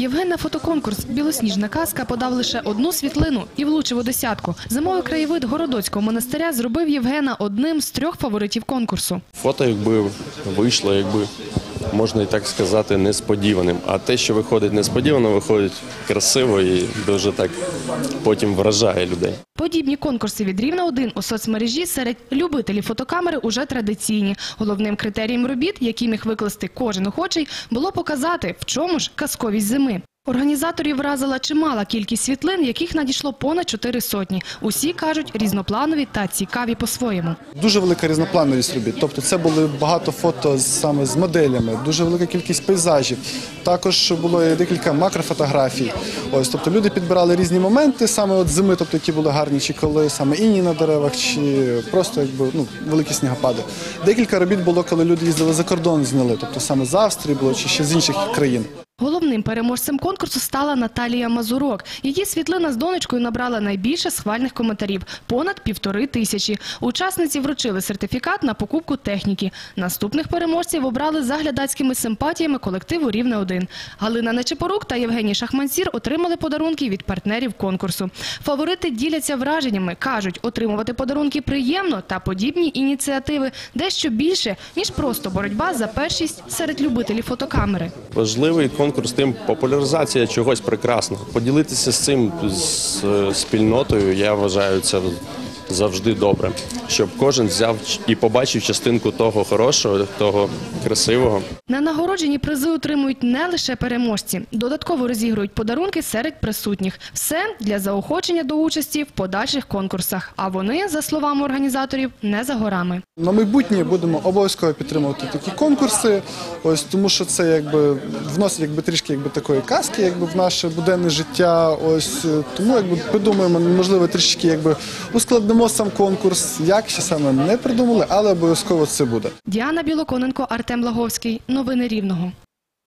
Євген на фотоконкурс Білосніжна казка подав лише одну світлину і влучив у десятку. Зимовий краєвид Городоцького монастиря зробив Євгена одним з трьох фаворитів конкурсу. Фото, якби вийшло, якби можна і так сказати, несподіваним. А те, що виходить несподівано, виходить красиво і дуже так потім вражає людей. Подібні конкурси від рівна 1 у соцмережі серед любителів фотокамери уже традиційні. Головним критерієм робіт, які міг викласти кожен охочий, було показати, в чому ж казковість зими. Організаторів вразила чимала кількість світлин, яких надійшло понад чотири сотні. Усі кажуть різнопланові та цікаві по-своєму. Дуже велика різноплановість робіт. Тобто це були багато фото саме з моделями, дуже велика кількість пейзажів. Також було декілька макрофотографій. Ось, тобто люди підбирали різні моменти, саме от зими, тобто які були гарні, чи коли саме інні на деревах, чи просто якби ну великі снігопади. Декілька робіт було, коли люди їздили за кордон, зняли, тобто саме з Австрії було чи ще з інших країн. Головним переможцем конкурсу стала Наталія Мазурок. Її світлина з донечкою набрала найбільше схвальних коментарів – понад півтори тисячі. Учасниці вручили сертифікат на покупку техніки. Наступних переможців обрали за глядацькими симпатіями колективу «Рівне-1». Галина Нечепорук та Євгеній Шахмансір отримали подарунки від партнерів конкурсу. Фаворити діляться враженнями. Кажуть, отримувати подарунки приємно та подібні ініціативи дещо більше, ніж просто боротьба за першість серед любителів фотокамери. Важливий конкурс тим популяризація чогось прекрасного. Поділитися з цим е, спільнотою, я вважаю, це завжди добре. Щоб кожен взяв і побачив частинку того хорошого, того красивого. На нагородженні призи отримують не лише переможці. Додатково розігрують подарунки серед присутніх. Все для заохочення до участі в подальших конкурсах. А вони, за словами організаторів, не за горами. На майбутнє будемо обов'язково підтримувати такі конкурси, ось тому що це якби вносить якби трішки якби такої казки, якби в наше буденне життя. Ось е, тому якби придумаємо, можливо, трішки якби ускладнимо сам конкурс. Як ще саме не придумали, але обов'язково це буде. Діана Білоконенко, Артем Лаговський. Новини Рівного.